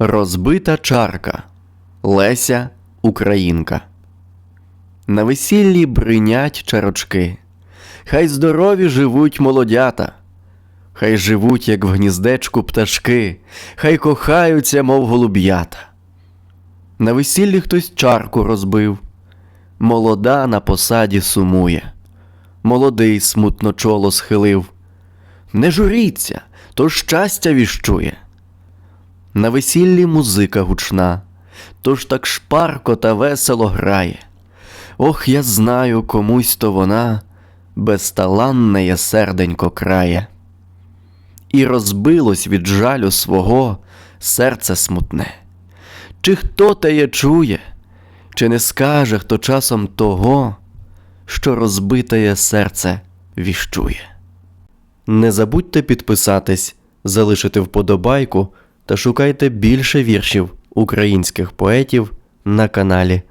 Розбита чарка Леся Українка. На весіллі бринять чарочки. Хай здорові живуть молодята. Хай живуть, як в гніздечку пташки, хай кохаються, мов голуб'ята. На весіллі хтось чарку розбив. Молода на посаді сумує. Молодий смутно чоло схилив. Не журіться, то щастя віщує. На весіллі музика гучна, тож так шпарко та весело грає. Ох, я знаю, комусь то вона безталанне серденько крає. І розбилось від жалю свого серце смутне. Чи хто теє чує, чи не скаже хто часом того, що розбитеє серце віщує. Не забудьте підписатись, залишити вподобайку та шукайте більше віршів українських поетів на каналі